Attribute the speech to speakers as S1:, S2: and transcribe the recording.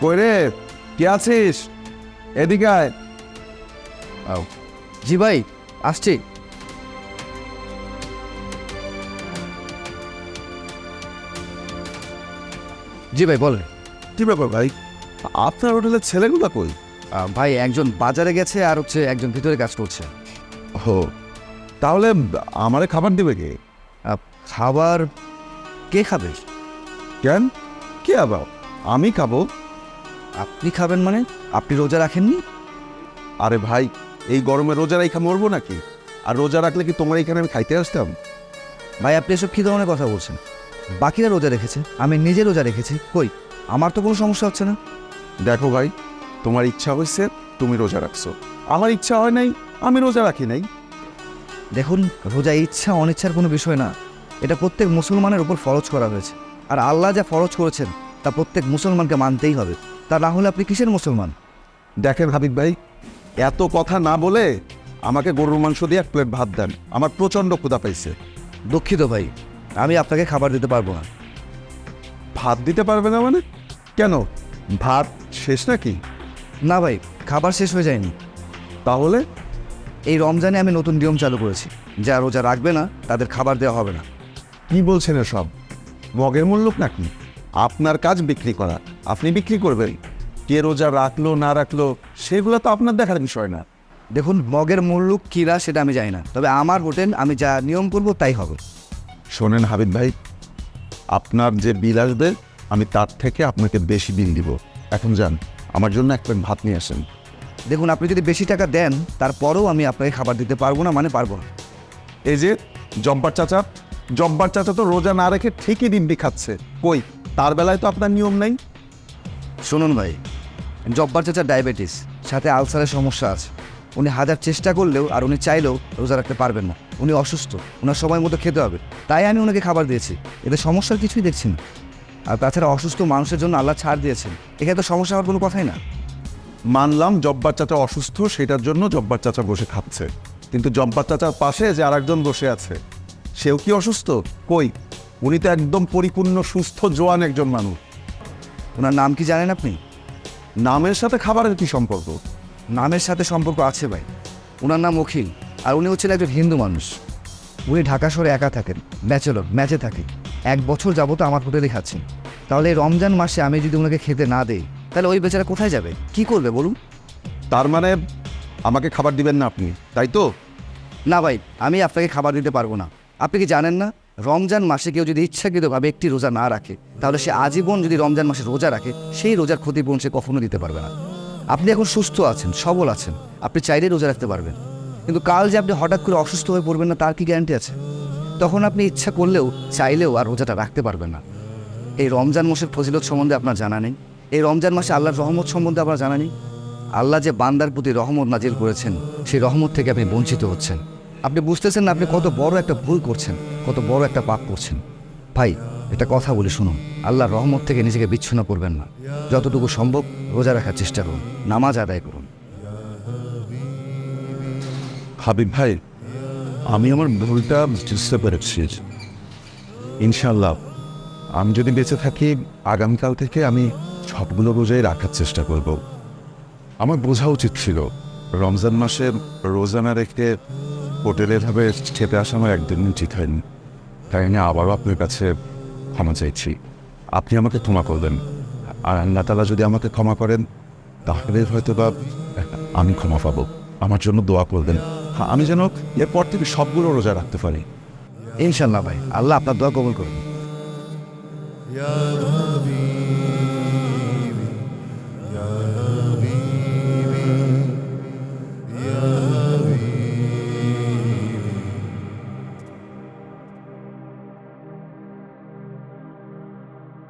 S1: কই রে? কে আছিস? এদিকে আয়।
S2: আও। জি ভাই আসছি। জি ভাই বলেন।
S1: কি ব্যাপার ভাই? আপনার হোটেলের ছেলেগুলো কই?
S2: আহ, ভাই একজন বাজারে গেছে আর হচ্ছে একজন ভিতরে কাজ করছে।
S1: ও তাহলে আমারে খাবার দিবে কে?
S2: আহ, খাবার কে খাবে?
S1: কেন? কে আবার? আমি খাব?
S2: আপনি খাবেন মানে? আপনি রোজা রাখেননি?
S1: আরে ভাই এই গরমে রোজা রাইখা মরবো নাকি? আর রোজা রাখলে কি তোমার এখানে আমি খাইতে আসতাম?
S2: ভাই আপনি এসব কী ধরনের কথা বলছেন? বাকিরা রোজা রেখেছে আমি নিজে রোজা রেখেছি। কই আমার তো কোনো সমস্যা হচ্ছে না?
S1: দেখো ভাই তোমার ইচ্ছা হয়েছে তুমি রোজা রাখছো। আমার ইচ্ছা হয় নাই আমি রোজা রাখি নাই।
S2: দেখুন রোজা ইচ্ছা অনিচ্ছার কোনো বিষয় না। এটা প্রত্যেক মুসলমানের উপর ফরজ করা হয়েছে। আর আল্লাহ যা ফরজ করেছেন তা প্রত্যেক মুসলমানকে মানতেই হবে। তা না হলে আপনি কিসের মুসলমান?
S1: দেখেন হাবিব ভাই এত কথা না বলে আমাকে গরুর মাংস দিয়ে এক প্লেট ভাত দেন। আমার প্রচণ্ড ক্ষুধা পাইছে।
S2: দুঃখিত ভাই আমি আপনাকে খাবার দিতে পারব না।
S1: ভাত দিতে পারবে না মানে? কেন? ভাত শেষ নাকি?
S2: না ভাই খাবার শেষ হয়ে যায়নি।
S1: তাহলে?
S2: এই রমজানে আমি নতুন নিয়ম চালু করেছি। যা রোজা রাখবে না তাদের খাবার দেওয়া হবে না।
S1: কি বলছেন সব মগের মূল্য নাকি? আপনার কাজ বিক্রি করা আপনি বিক্রি করবেন। কে রোজা রাখল না রাখল সেগুলো তো আপনার দেখার বিষয় না।
S2: দেখুন মগের মূল্য কিরা সেটা আমি জানি না। তবে আমার হোটেল আমি যা নিয়ম করব তাই হবে।
S1: শোনেন হাবিব ভাই আপনার যে বিল আসবে আমি তার থেকে আপনাকে বেশি বিল দিব। এখন যান আমার জন্য এক প্লেট ভাত নিয়ে আসেন।
S2: দেখুন আপনি যদি বেশি টাকা দেন তারপরেও আমি আপনাকে খাবার দিতে পারব না মানে পারব না।
S1: এই যে জব্বার চাচা জব্বার চাচা তো রোজা না রেখে ঠিকই দিব্যি খাচ্ছে। কই? তার বেলায় তো আপনার নিয়ম নেই।
S2: শুনুন ভাই জব্বার চাচার ডায়াবেটিস সাথে আলসারের সমস্যা আছে। উনি হাজার চেষ্টা করলেও আর উনি চাইলেও রোজা রাখতে পারবেন না। উনি অসুস্থ ওনার সময় মতো খেতে হবে। তাই আমি ওনাকে খাবার দিয়েছি। এতে সমস্যার কিছুই দেখছি না। আর তাছাড়া অসুস্থ মানুষের জন্য আল্লাহ ছাড় দিয়েছেন। এখানে তো সমস্যা হওয়ার কোনো কথাই না।
S1: মানলাম জব্বার চাচা অসুস্থ সেটার জন্য জব্বার চাচা বসে খাচ্ছে। কিন্তু জব্বার চাচার পাশে যে আরেকজন বসে আছে সেও কি অসুস্থ? কই? উনি তো একদম পরিপূর্ণ সুস্থ জোয়ান একজন মানুষ।
S2: ওনার নাম কি জানেন আপনি?
S1: নামের সাথে খাবারের কি সম্পর্ক?
S2: নামের সাথে সম্পর্ক আছে ভাই। ওনার নাম অখিল আর উনি হচ্ছেন একজন হিন্দু মানুষ। উনি ঢাকা শহরে একা থাকেন ব্যাচেলর ম্যাচে থাকেন এক বছর যাবত আমার হোটেলে খাচ্ছেন। তাহলে এই রমজান মাসে আমি যদি ওনাকে খেতে না দেই তাহলে ওই বেচারা কোথায় যাবে? কি করবে বলুন?
S1: তার মানে আমাকে খাবার দিবেন না আপনি তাই তো?
S2: না ভাই আমি আপনাকে খাবার দিতে পারব না। আপনি কি জানেন না? রমজান মাসে কেউ যদি ইচ্ছাকৃতভাবে একটি রোজা না রাখে, তাহলে সে আজীবন যদি রমজান মাসে রোজা রাখে, সেই রোজার ক্ষতিপূরণ সে কখনো দিতে পারবে না। আপনি এখন সুস্থ আছেন, সবল আছেন, আপনি চাইলেই রোজা রাখতে পারবেন। কিন্তু কাল যে আপনি হঠাৎ করে অসুস্থ হয়ে পড়বেন না, তার কি গ্যারান্টি আছে? তখন আপনি ইচ্ছা করলেও চাইলেও আর রোজাটা রাখতে পারবেন না। এই রমজান মাসের ফজিলত সম্বন্ধে আপনার জানা নেই? এই রমজান মাসে আল্লাহর রহমত সম্বন্ধে আপনার জানা নেই? আল্লাহ যে বান্দার প্রতি রহমত নাজিল করেছেন, সেই রহমত থেকে আপনি বঞ্চিত হচ্ছেন। আপনি বুঝতেছেন না, আপনি কত বড় একটা ভুল করছেন, কত বড় একটা পাপ করছেন। ভাই এটা কথা বলি শুনুন আল্লাহ রহমত থেকে নিজেকে বিচ্ছিন্ন করবেন না। যতটুকু সম্ভব রোজা রাখার চেষ্টা করুন, নামাজ আদায় করুন।
S1: হাবিব ভাই, আমি আমার ভুলটা বুঝতে পেরেছি। ইনশাল্লাহ আমি যদি বেঁচে থাকি, আগামীকাল থেকে আমি সবগুলো রোজাই রাখার চেষ্টা করব। আমার বোঝা উচিত ছিল, রমজান মাসে রোজা না রেখে হোটেলে ভাবে ঠেপে আসা আমার একদিন ঠিক হয়নি। তাই আমি আবারও আপনার কাছে ক্ষমা চাইছি। আপনি আমাকে ক্ষমা করবেন। আর আল্লাহতালা যদি আমাকে ক্ষমা করেন, তাহলে হয়তো বা আমি ক্ষমা পাবো। আমার জন্য দোয়া করবেন। হ্যাঁ আমি যেন এরপর থেকে সবগুলো রোজা রাখতে পারি।
S2: ইনশাল্লাহ ভাই, আল্লাহ আপনার দোয়া কবল
S3: করবেন